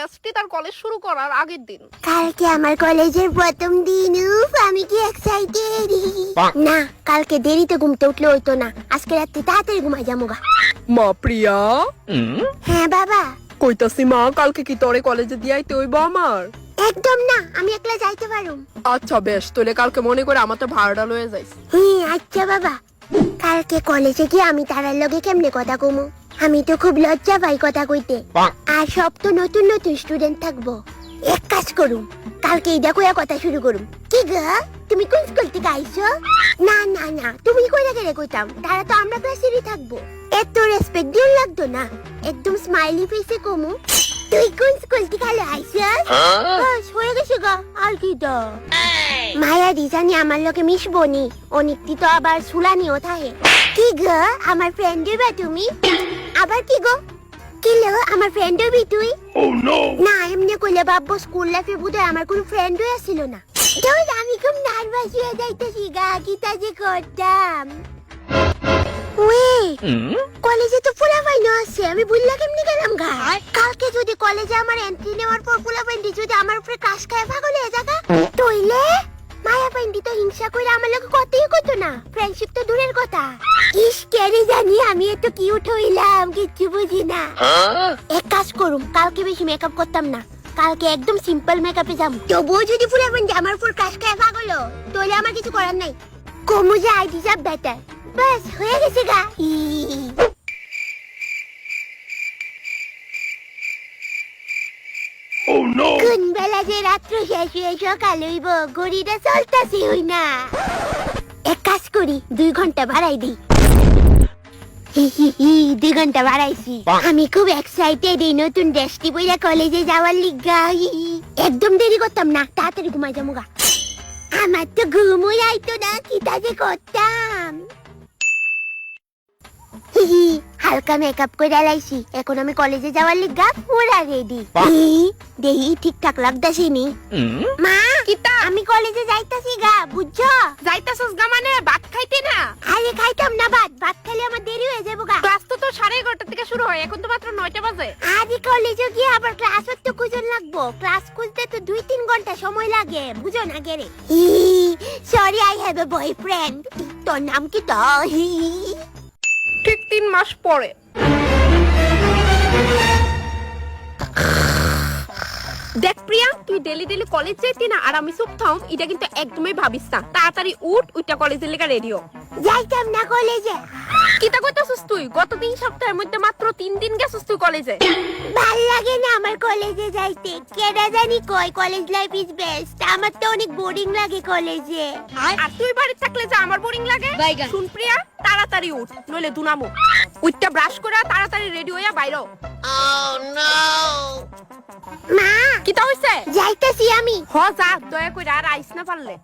বেস্টি তার কলেজ শুরু করার আগের দিন। কালকে আমার কলেজের প্রথম দিন উফ আমি কি এক্সাইটেড না কালকে দেরিতে ঘুমতে উঠলে হইতো না। আজকে রাত্রে তাড়াতাড়ি ঘুমাই যাব গা। মা প্রিয়া? হ্যাঁ বাবা। কইতাছি মা কালকে কি তোরে কলেজে দিয়াইতে হইব আমার? একদম না আমি একলা যাইতে পারুম। আচ্ছা বেশ তোলে কালকে মনে করে আমার তো ভাড়াটা লয়ে যাইস। হ্যাঁ আচ্ছা বাবা। কালকে কলেজে গিয়ে আমি তারার লগে কেমনে কথা কমু? আমি তো খুব লজ্জা পাই কথা কইতে। আর সব তো নতুন নতুন স্টুডেন্ট থাকব। এক কাজ করুম কালকে এইটা কইয়া কথা শুরু করুম। কি গা? তুমি কোন স্কুল থেকে আইছো? না না না তুমি কইরা গেলে কইতাম? তারা তো আমরা ক্লাসেরই থাকব। এত রেসপেক্ট দিও লাগতো না। একদম স্মাইলি ফেসে কমু। তুই কোন স্কুল থেকে আলো আইছস বাস হয়ে গেছে গা আর কি তো? মায়া রিজানি আমার লগে মিশবো নি। অনিকটি তো আবার সুলানিও থাকে। কি গো? আমার ফ্রেন্ড বা তুমি? আবার কি গো? কি লো আমার ফ্রেন্ড হবি তুই? না এমনি কইলে ভাববো স্কুল লাইফে বোধহয় আমার কোনো ফ্রেন্ডই আসছিল না। তোর আমি খুব নার্ভাস হয়ে যাইতেছি গা কিতা যে করতাম। ওয়ে কলেজে তো পোলাপাইন আছে আমি বুঝলা কেমনি গেলাম গা? কালকে যদি কলেজে আমার এন্ট্রি নেওয়ার পর পোলাপাইনটি যদি আমার উপরে কাশ খায় পাগল হয়ে যাগা তইলে তো হিংসা কইরা আমার লগে কত না? ফ্রেন্ডশিপ তো দূরের কথা। ইস কেড়ে জানি আমি এত কিউট হইলাম কিচ্ছু বুঝি না। এক কাজ করুম কালকে বেশি মেকআপ করতাম না। কালকে একদম সিম্পল মেকআপে যাম। তবুও যদি ফুলাপাইন্ডি আমার উপর কাশ খায় পাগল হো, তইলে আমার কিছু করার নাই। কমু যে আই ডিজার্ভ বেটার বাস হয়ে গেছে গা। কোন বেলা যে রাত্র শেষ হয়ে সকাল হইব গড়িটা চলতাছে হই না। এক কাজ করি দুই ঘণ্টা বাড়াই দিই। হি হি হি, দুই ঘণ্টা বাড়াইছি। আমি খুব এক্সাইটেড এই নতুন ড্রেসটি বইরা কলেজে যাওয়ার লিগা। একদম দেরি করতাম না তাড়াতাড়ি ঘুমাই যাব গা। আমার তো ঘুমই আইতো না কি যে করতাম। হি হি, হালকা মেকআপ করে লাইছি এখন আমি কলেজে যাওয়ার লিগা পুরা রেডি দেহি ঠিকঠাক লাগতাছি নি। মা কিতা? আমি কলেজে যাইতাছি গা বুঝছ? যাইতাছস গা মানে ভাত খাইতে না? আরে খাইতাম না ভাত ভাত খেলে আমার দেরি হয়ে যাব গা। ক্লাস তো তো সাড়ে এগারোটা থেকে শুরু হয় এখন তো মাত্র নয়টা বাজে। আরে কলেজে গিয়ে আবার ক্লাস তো খুঁজন লাগবো? ক্লাস খুঁজতে তো দুই তিন ঘণ্টা সময় লাগে বুঝো না গেরে sorry I have a boyfriend তোর নাম কি তো? হি। ঠিক তিন মাস পরে। দেখ প্রিয়া তুই ডেলি ডেলি কলেজ যাইতি না আর আমি চুপ থাম এটা কিন্তু একদমই ভাবিস না। তাড়াতাড়ি উঠ উইটা কলেজের লেখা রেডিও যাইতাম না কলেজে কিতা কইতাছিস তুই? গত তিন সপ্তাহের মধ্যে মাত্র তিন দিন গেছিস তুই কলেজে ভালো লাগে না কলেজে যাইতে। কেডা জানি কই কলেজ লাইফ ইজ বেস্ট আমার তো অনেক বোরিং লাগে কলেজে। আর তুই বাড়ি থাকলে যে আমার বোরিং লাগে? শুন প্রিয়া তাড়াতাড়ি উঠ নইলে দুনামো। উঠটা ব্রাশ করে তাড়াতাড়ি রেডি হইয়া বাইরো মা! কিতা হইছে? যাইতাছি আমি। হ যা দয়া কইরা আর আইস না পারলে।